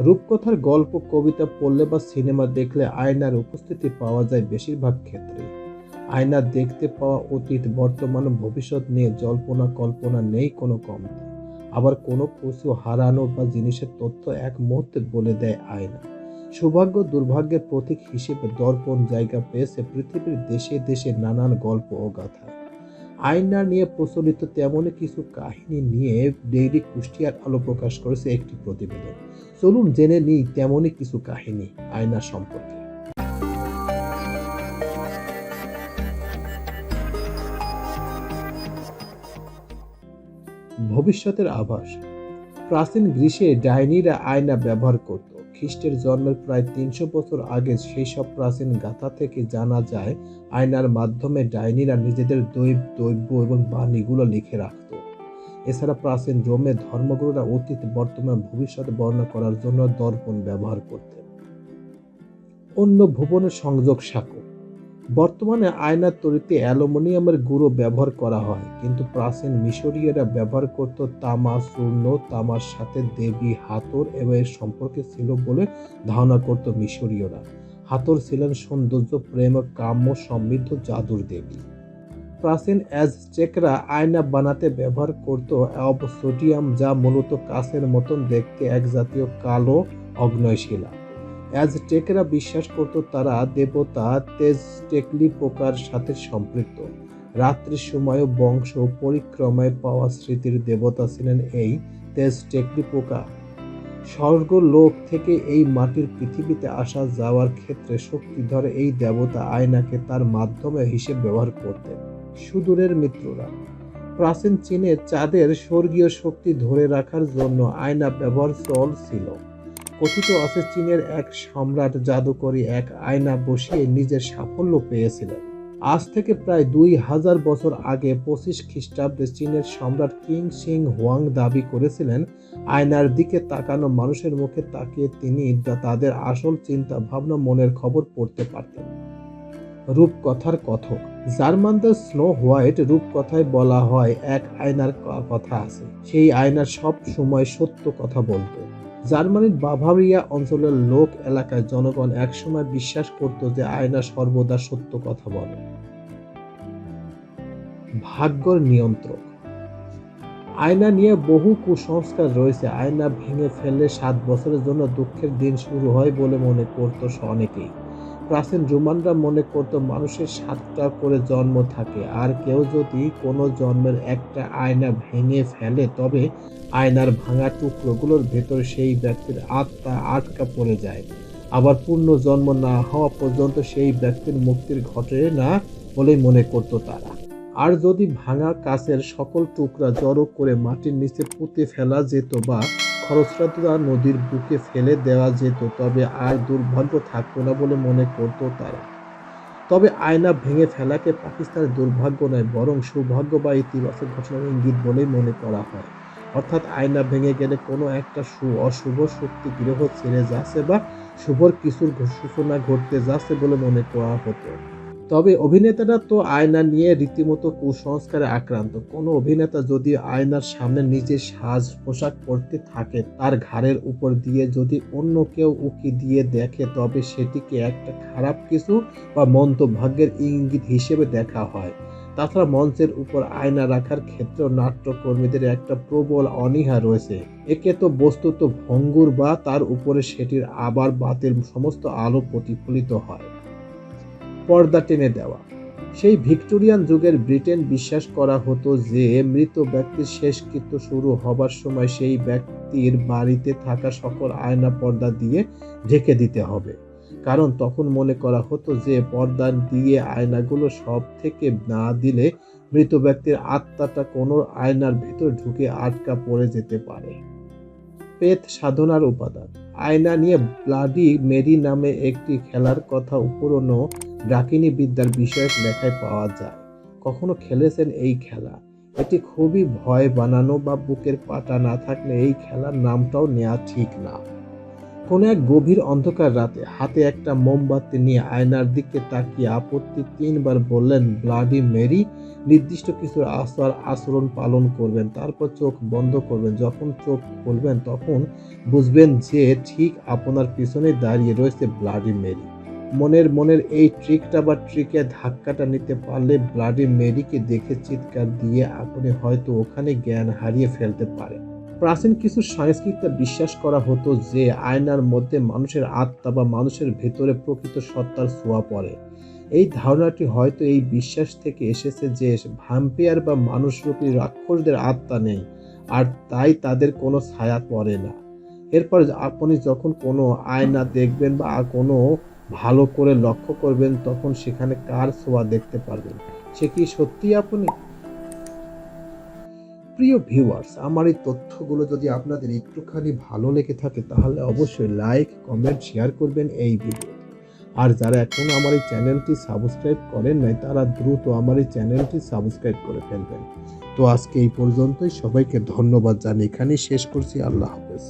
রূপকথার গল্প, কবিতা, পড়লে বা সিনেমা দেখলে আয়নার উপস্থিতি পাওয়া যায় বেশিরভাগ ক্ষেত্রে। আয়না দেখতে পাওয়া অতীত, বর্তমান, ভবিষ্যৎ নিয়ে জল্পনা, কল্পনা নেই কোনো কমতি। আবার কোনো পশু হারানো বা জিনিসের তথ্য এক মুহূর্তে বলে দেয় আয়না। সৌভাগ্য, দুর্ভাগ্যের প্রতীক হিসেবে দর্পণ জায়গা পেয়েছে পৃথিবীর দেশে দেশে নানান গল্প ও গাথা। আয়না নিয়ে প্রচলিত তেমনই কিছু কাহিনী নিয়ে ডেইলি কুষ্টিয়ার আলো প্রকাশ করেছে একটি প্রতিবেদন। চলুন জেনে নিই তেমনই কিছু কাহিনী আয়না সম্পর্কে। ভবিষ্যতের আভাস। প্রাচীন গ্রীষ্মে ডাইনিরা আয়না ব্যবহার করত। খ্রিস্টের জন্মের প্রায় তিনশো বছর আগে সেই সব প্রাচীন গাথা থেকে জানা যায়, আয়নার মাধ্যমে ডাইনিরা নিজেদের দৈব, দৈব্য এবং বাণীগুলো লিখে রাখত। এছাড়া প্রাচীন রোমে ধর্মগুরুরা অতীত, বর্তমান, ভবিষ্যৎ বর্ণনা করার জন্য দর্পণ ব্যবহার করতেন। অন্য ভুবনের সংযোগ সাঁকো। বর্তমানে আয়নার তৈরিতে অ্যালুমিনিয়ামের গুঁড়ো ব্যবহার করা হয়, কিন্তু প্রাচীন মিশরীয়রা ব্যবহার করত তামা চূর্ণ, তামার সাথে দেবী হাতর এবং এর সম্পর্কে ছিল বলে ধারণা করত মিশরীয়রা। হাতর ছিলেন সৌন্দর্য, প্রেম, কাম্য, সমৃদ্ধ, জাদুর দেবী। প্রাচীন অ্যাজটেকরা আয়না বানাতে ব্যবহার করত অবসোডিয়াম যা মূলত কাচের মতন দেখতে এক জাতীয় কালো অগ্নয়শিলা। অ্যাজটেকরা বিশ্বাস করত, তারা দেবতা তেজটেকলি পোকার সাথে সম্পৃক্ত। রাত্রির সময়ও বংশ পরিক্রমায় পাওয়া স্মৃতির দেবতা ছিলেন এই তেজটেকলি পোকা। স্বর্গ লোক থেকে এই মাটির পৃথিবীতে আসা যাওয়ার ক্ষেত্রে শক্তিধর এই দেবতা আয়নাকে তার মাধ্যমে হিসেবে ব্যবহার করতেন। সুদূরের মিত্ররা। প্রাচীন চীনে চাঁদের স্বর্গীয় শক্তি ধরে রাখার জন্য আয়না ব্যবহার চল ছিল কথিত আছে চীনের এক সম্রাট জাদুকরী এক আয়না বসিয়ে নিজের সাফল্য পেয়েছিলেন। আজ থেকে প্রায় দুই হাজার বছর আগে পঁচিশ খ্রিস্টাব্দে চীনের সম্রাট কিং সিং হোয়াং দাবি করেছিলেন, আয়নার দিকে তাকানো মানুষের মুখে তাকিয়ে তিনি তাদের আসল চিন্তা ভাবনা মনের খবর পড়তে পারতেন। রূপকথার কথক। জার্মানদের স্নো হোয়াইট রূপকথায় বলা হয়, এক আয়নার কথা আছে। সেই আয়নার সব সময় সত্য কথা বলতো। জার্মানির বাভারিয়া অঞ্চলের লোক এলাকায় জনগণ একসময় বিশ্বাস করত যে আয়না সর্বদা সত্য কথা বলে। ভাগ্যর নিয়ন্ত্রক। আয়না নিয়ে বহু কুসংস্কার রয়েছে। আয়না ভেঙে ফেললে সাত বছরের জন্য দুঃখের দিন শুরু হয় বলে মনে করতো অনেকেই প্রাচীন রোমানরা মনে করত মানুষের সাতটা করে জন্ম থাকে, আর কেউ যদি কোনো জন্মের একটা আয়না ভেঙে ফেলে, তবে আয়নার ভাঙা টুকরোগুলোর ভেতর সেই ব্যক্তির আত্মা আটকা পড়ে যায়। আবার পূর্ণ জন্ম না হওয়া পর্যন্ত সেই ব্যক্তির মুক্তির ঘটে না বলেই মনে করত তারা। আর যদি ভাঙা কাছের সকল টুকরা জড়ো করে মাটির নিচে পুঁতে ফেলা যেত বা খরস্রোতা নদীর বুকে ফেলে দেওয়া যেত, তবে আর দুর্ভাগ্য থাকতো না বলে মনে করতো তারা। তবে আয়না ভেঙে ফেলাকে পাকিস্তানের দুর্ভাগ্য নয়, বরং সৌভাগ্য বা ইতিবাচক ঘটনার ইঙ্গিত বলেই মনে করা হয়। অর্থাৎ আয়না ভেঙে গেলে কোনো একটা সু অশুভ শক্তি গৃহ ছেড়ে যাচ্ছে বা শুভর কিছুর সূচনা ঘটতে যাচ্ছে বলে মনে করা হতো। তবে অভিনেতারা তো আয়না নিয়ে রীতিমতো কুসংস্কারে আক্রান্ত। কোনো অভিনেতা যদি আয়নার সামনে নিজে সাজ পোশাক পরতে থাকে, তার ঘাড়ের উপর দিয়ে যদি অন্য কেউ উকি দিয়ে দেখে, তবে সেটিকে একটা খারাপ কিছু বা মন্তভাগ্যের ইঙ্গিত হিসেবে দেখা হয়। তাছাড়া মঞ্চের উপর আয়না রাখার ক্ষেত্রেও নাট্যকর্মীদের একটা প্রবল অনীহা রয়েছে। একে তো বস্তুত ভঙ্গুর বা তার উপরে সেটির আবার বাতিল সমস্ত আলো প্রতিফলিত হয়। পর্দা টেনে দেওয়া। সেই ভিক্টোরিয়ান যুগের ব্রিটেন বিশ্বাস করা হতো যে, মৃত ব্যক্তির শেষকৃত্য শুরু হবার সময় সেই ব্যক্তির বাড়িতে থাকা সকল আয়না পর্দা দিয়ে ঢেকে দিতে হবে। কারণ তখন মনে করা হতো যে, পর্দা দিয়ে আয়নাগুলো সব থেকে না দিলে মৃত ব্যক্তির আত্মাটা কোনো আয়নার ভিতর ঢুকে আটকা পড়ে যেতে পারে। পেত সাধনার উপাদান। আয়না নিয়ে ব্লাডি মেরি নামে একটি খেলার কথা পুরনো ডাকিনী বিদ্যার বিষয়ক লেখায় পাওয়া যায়। কখনো খেলেছেন এই খেলা? এটি খুবই ভয় বানানো বা বুকের পাটা না থাকলে এই খেলার নামটাও নেওয়া ঠিক না। কোনো এক গভীর অন্ধকার রাতে হাতে একটা মোমবাতি নিয়ে আয়নার দিকে তাকিয়ে আপত্তি তিনবার বললেন, ব্লাডি মেরি, নির্দিষ্ট কিছু আচার আচরণ পালন করবেন, তারপর চোখ বন্ধ করবেন। যখন চোখ খুলবেন তখন বুঝবেন যে ঠিক আপনার পিছনে দাঁড়িয়ে রয়েছে ব্লাডি মেরি। মনের মনের এই ট্রিকটা বা ট্রিকে ধাক্কাটা নিতে পারলে ব্লাডি মেরিকে দেখে চিৎকার দিয়ে আপনি হয়তো ওখানে জ্ঞান হারিয়ে ফেলতে পারেন প্রাচীন কিছু সংস্কৃতিতে বিশ্বাস করা হতো যে আয়নার মধ্যে মানুষের আত্মা বা মানুষের ভেতরে প্রকৃত সত্তার ছোঁয়া পড়ে। এই ধারণাটি হয়তো এই বিশ্বাস থেকে এসেছে যে ভ্যাম্পিয়ার বা মানুষরূপী রাক্ষসদের আত্মা নেই, আর তাই তাদের কোনো ছায়া পড়ে না। এরপর আপনি যখন কোনো আয়না দেখবেন বা কোনো ভালো করে লক্ষ্য করবেন, তখন সেখানে কার ছোঁয়া দেখতে পারবেন। সে কি সত্যি আপনি? প্রিয় ভিউয়ার্স আমার এই তথ্যগুলো যদি আপনাদের একটুখানি ভালো লেগে থাকে, তাহলে অবশ্যই লাইক কমেন্ট শেয়ার করবেন এই ভিডিও আর যারা এখন আমার এই চ্যানেলটি সাবস্ক্রাইব করেন নাই, তারা দ্রুত আমার এই চ্যানেলটি সাবস্ক্রাইব করে ফেলবেন। তো আজকে এই পর্যন্তই, সবাইকে ধন্যবাদ জানিয়ে এখানেই শেষ করছি। আল্লাহ হাফেজ।